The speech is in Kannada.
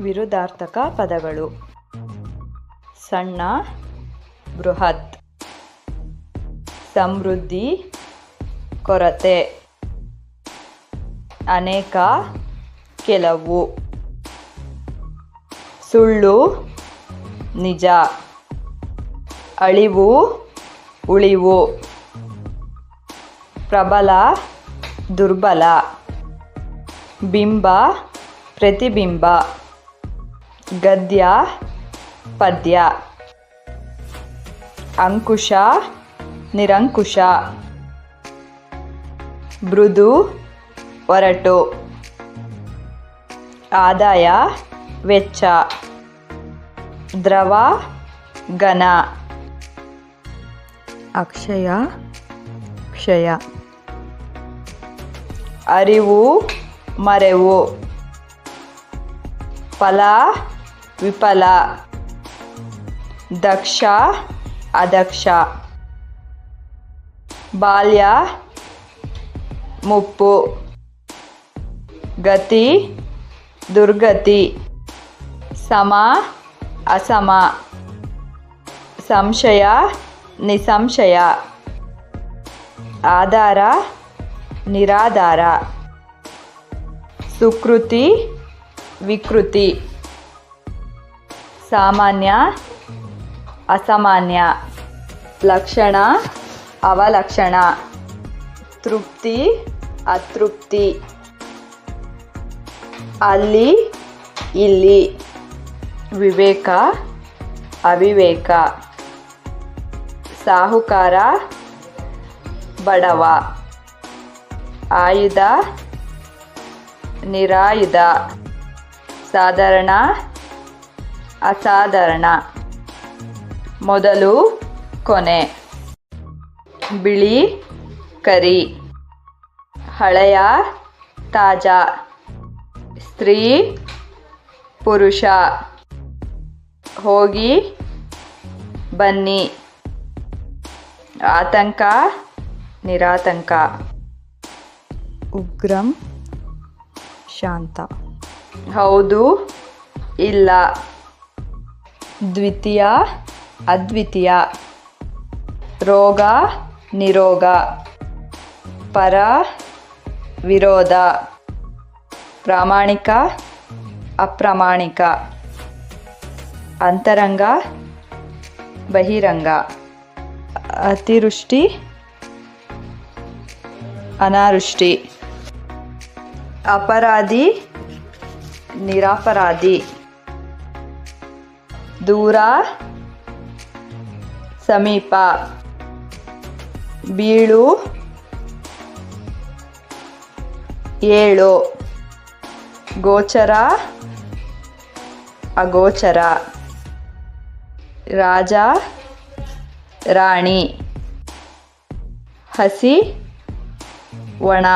ವಿರುದ್ಧಾರ್ಥಕ ಪದಗಳು. ಸಣ್ಣ, ಬೃಹತ್. ಸಮೃದ್ಧಿ, ಕೊರತೆ. ಅನೇಕ, ಕೆಲವು. ಸುಳ್ಳು, ನಿಜ. ಅಳಿವು, ಉಳಿವು. ಪ್ರಬಲ, ದುರ್ಬಲ. ಬಿಂಬ, ಪ್ರತಿಬಿಂಬ. ಗದ್ಯ, ಪದ್ಯ. ಅಂಕುಶ, ನಿರಂಕುಶ. ಮೃದು, ಒರಟು. ಆದಾಯ, ವೆಚ್ಚ. ದ್ರವ, ಘನ. ಅಕ್ಷಯ, ಕ್ಷಯ. ಅರಿವು, ಮರೆವು. ಫಲ విపల దక్ష అదక్ష బాల్య ముప్పు గతి దుర్గతి సమ అసమ సంశయ నిసంశయ ఆధార నిరాధార సుకృతి వికృతి ಸಾಮಾನ್ಯ, ಅಸಾಮಾನ್ಯ ಲಕ್ಷಣ, ಅವಲಕ್ಷಣ, ತೃಪ್ತಿ, ಅತೃಪ್ತಿ. ಅಲ್ಲಿ, ಇಲ್ಲಿ. ವಿವೇಕ, ಅವಿವೇಕ. ಸಾಹುಕಾರ, ಬಡವ. ಆಯುಧ, ನಿರಾಯುಧ. ಸಾಧಾರಣ ಅಸಾಧಾರಣ. ಮೊದಲು ಕೊನೆ. ಬಿಳಿ, ಕರಿ. ಹಳೆಯ, ತಾಜಾ. ಸ್ತ್ರೀ, ಪುರುಷ. ಹೋಗಿ, ಬನ್ನಿ. ಆತಂಕ, ನಿರಾತಂಕ. ಉಗ್ರಂ, ಶಾಂತ. ಹೌದು, ಇಲ್ಲ. ದ್ವಿತೀಯ ಅದ್ವಿತೀಯ. ರೋಗ ನಿರೋಗ. ಪರ ವಿರೋಧ. ಪ್ರಾಮಾಣಿಕ ಅಪ್ರಾಮಾಣಿಕ. ಅಂತರಂಗ ಬಹಿರಂಗ. ಅತಿವೃಷ್ಟಿ ಅನಾವೃಷ್ಟಿ. ಅಪರಾಧಿ ನಿರಪರಾಧಿ. ದೂರ ಸಮೀಪ ಬೀಳು ಏಳು. ಗೋಚರ ಅಗೋಚರ. ರಾಜ ರಾಣಿ. ಹಸಿ ಒಣ.